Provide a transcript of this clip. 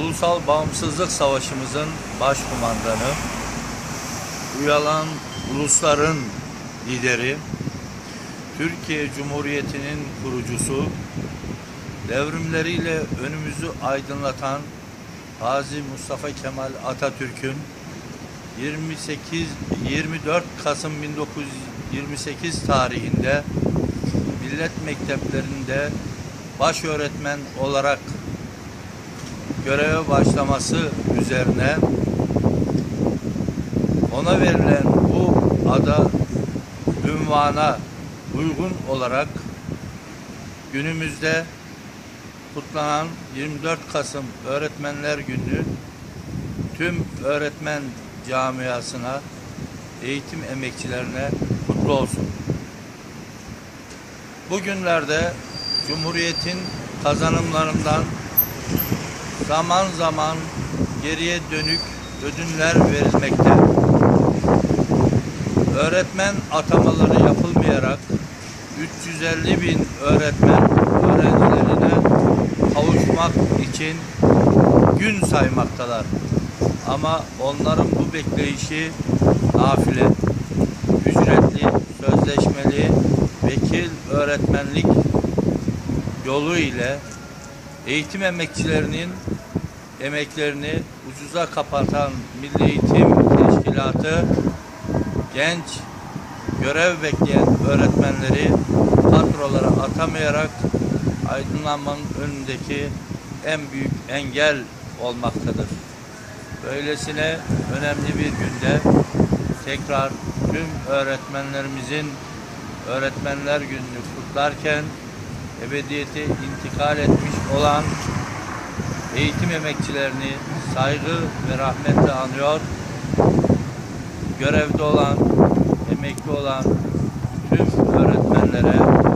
Ulusal Bağımsızlık Savaşımızın başkumandanı, uyalan ulusların lideri, Türkiye Cumhuriyeti'nin kurucusu, devrimleriyle önümüzü aydınlatan Gazi Mustafa Kemal Atatürk'ün 28 24 Kasım 1928 tarihinde millet mekteplerinde baş öğretmen olarak göreve başlaması üzerine ona verilen bu ada ünvana uygun olarak günümüzde kutlanan 24 Kasım Öğretmenler Günü tüm öğretmen camiasına, eğitim emekçilerine kutlu olsun. Bugünlerde Cumhuriyet'in kazanımlarından zaman zaman geriye dönük ödünler verilmekte. Öğretmen atamaları yapılmayarak 350 bin öğretmen öğrencilerine kavuşmak için gün saymaktalar. Ama onların bu bekleyişi nafile, ücretli, sözleşmeli, vekil öğretmenlik yolu ile eğitim emekçilerinin emeklerini ucuza kapatan Milli Eğitim Teşkilatı genç görev bekleyen öğretmenleri kadrolara atamayarak aydınlanmanın önündeki en büyük engel olmaktadır. Böylesine önemli bir günde tekrar tüm öğretmenlerimizin Öğretmenler Günü'nü kutlarken ebediyete intikal etmiş olan eğitim emekçilerini saygı ve rahmetle anıyor. Görevde olan, emekli olan tüm öğretmenlere